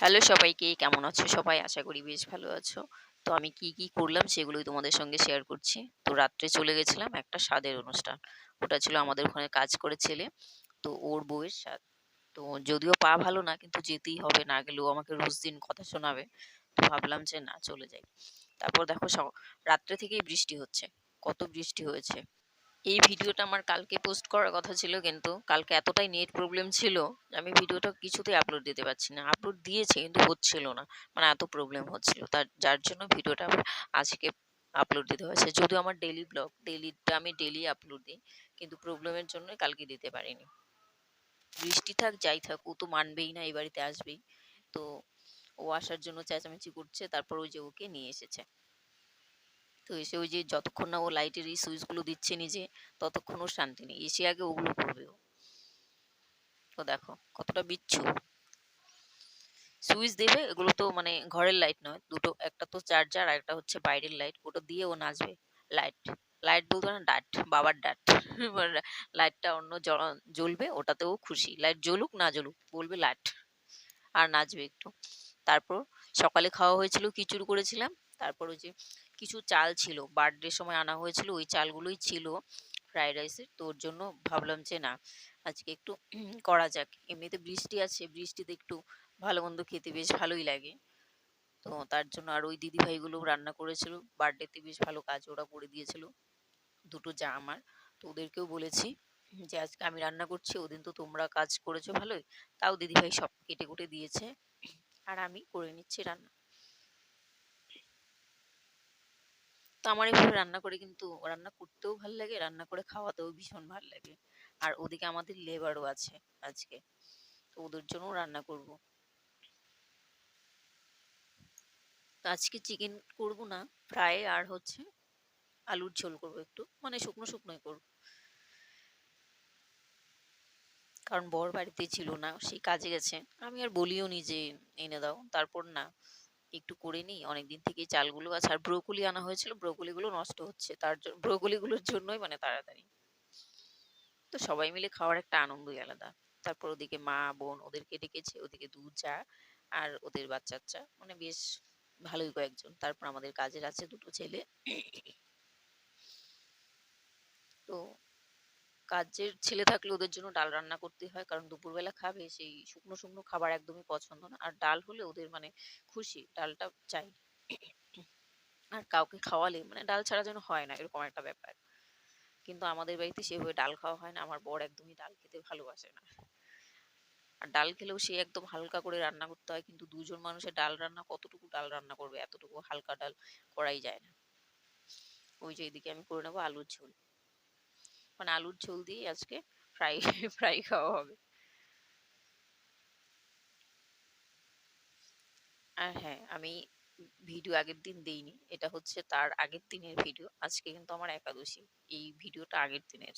Hello সবাইকে, কেমন আছো সবাই? আশা করি বেশ ভালো আছো। তো আমি কি কি করলাম সেগুলোই তোমাদের সঙ্গে শেয়ার করছি। তো রাত্রে চলে গেছিলাম একটা স্বাদের অনুষ্ঠান। ওটা ছিল আমাদের ওখানে কাজ করে ছেলে। তো ওর বউয়ের স্বাদ। তো যদিও পা ভালো না, কিন্তু যেতেই হবে। না গেলেও আমাকে রোজ দিন কথা শোনাবে। তো ভাবলাম যে না, চলে যাই। তারপর দেখো রাত্রে থেকেই বৃষ্টি হচ্ছে। কত বৃষ্টি হয়েছে। এই ভিডিওটা আমার কালকে পোস্ট করার কথা ছিল কিন্তু কালকে এতটাই নেট প্রবলেম ছিল, আমি ভিডিওটা কিছুতেই আপলোড দিতে পারছি না। আপলোড দিয়েছে কিন্তু হচ্ছিল না মানে এত প্রবলেম হচ্ছিল। তার, যার জন্য ভিডিওটা আবার আজকে আপলোড দিতে হয়েছে। যদিও আমার ডেলি ব্লগ ডেলিটা আমি ডেলি আপলোড দিই, কিন্তু প্রবলেমের জন্য কালকে দিতে পারিনি। বৃষ্টি থাক, যাই থাক, ও তো মানবেই না, এই বাড়িতে আসবেই। তো ও আসার জন্য চেঁচামেচি করছে, তারপর ওই যে ওকে নিয়ে এসেছে। তো এসে ওই যে যতক্ষণ না ও লাইটের এই সুইচগুলো দিচ্ছে নিজে, ততক্ষণ ওর শান্তি নেই। এসে আগে ওগুলো করবে ও। তো দেখো, কতটা বিচ্ছু সুইচ দেবে, এগুলো তো মানে ঘরের লাইট নয়। দুটো, একটা তো চার্জার আর একটা হচ্ছে বাইরের লাইট ওটা দিয়ে ও নাচবে। লাইট লাইট বলতে না ডাট বাবার ডাট লাইটটা অন্য জ্ব- জ্বলবে, ওটাতেও খুশি। লাইট জ্বলুক, না জ্বলুক, বলবে লাইট আর নাচবে একটু। তারপর সকালে খাওয়া হয়েছিল, খিচুড়ি করেছিলাম। তারপর ওই যে কিছু চাল ছিল। বার্থডে সময় আনা হয়েছিল, ওই চালগুলোই ছিল। ফ্রাইড রাইসের তো ওর জন্য ভাবলাম যে, না, আজকে একটু করা যাক। এমনিতে বৃষ্টি আছে, বৃষ্টিতে একটু ভালো মন্দ খেতে বেশ ভালোই লাগে। তো তার জন্য আর ওই দিদি ভাইগুলো রান্না করেছিল। বার্থডেতে বেশ ভালো কাজ ওরা করে দিয়েছিল। দুটো যা আমার। তো ওদেরকেও বলেছি যে, আজকে আমি রান্না করছি, ওদিন তো তোমরা কাজ করেছ ভালোই। তাও দিদি ভাই সব কেটে কুটে দিয়েছে। আর আমি করে নিচ্ছি রান্না। তো আমার এভাবে রান্না করে কিন্তু রান্না করতেও ভালো লাগে, রান্না করে খাওয়াতেও ভীষণ ভালো লাগে। আর ওদিকে আমাদের লেবারও আছে আজকে, তো ওদের জন্য রান্না করব। তো আজকে চিকেন করব না ফ্রাই আর হচ্ছে আলুর ঝোল করব একটু মানে শুকনো শুকনোই করব। কারণ বর বাড়িতে ছিল না সেই কাজে গেছে। আমি আর বলিও নি যে এনে দাও, তারপর না। একটু করে নিই। অনেকদিন থেকে চালগুলো আছে। আর ব্রোকলি আনা হয়েছিল ব্রোকলি গুলো নষ্ট হচ্ছে। তার জন্য ব্রোকলি গুলোর জন্যই মানে তাড়াতাড়ি। তো সবাই মিলে খাওয়ার একটা আনন্দই আলাদা। তারপর ওদিকে মা, বোন ওদেরকে ডেকেছে, ওদিকে দু চা আর ওদের বাচ্চা চা। মানে বেশ ভালোই কয়েকজন। তারপর আমাদের কাজের আছে দুটো ছেলে। তো কাজের ছেলে থাকলে ওদের জন্য ডাল রান্না করতে হয়। কারণ দুপুরবেলা খাবে, সেই শুকনো শুকনো খাবার একদমই পছন্দ না। আর ডাল হলে ওদের মানে খুশি, ডালটা চাই। আর কাউকে খাওয়ালে মানে ডাল ছাড়া যেন হয় না, এরকম একটা ব্যাপার। কিন্তু আমাদের বাড়িতে সেভাবে ডাল খাওয়া হয় না। আমার বর একদমই ডাল খেতে ভালোবাসে না। আর ডাল খেলেও সে একদম হালকা করে রান্না করতে হয়, কিন্তু দুজন মানুষের ডাল রান্না, কতটুকু ডাল রান্না করবে, এতটুকু হালকা ডাল করাই যায় না। ওই যে এদিকে আমি করে নেব আলুর ঝোল। মানে আলুর ঝোল দিয়ে আজকে ফ্রাই ফ্রাই খাওয়া হবে। আর হ্যাঁ আমি ভিডিও আগের দিন দেইনি, এটা হচ্ছে তার আগের দিনের ভিডিও। আজকে কিন্তু আমার একাদশী, এই ভিডিওটা আগের দিনের।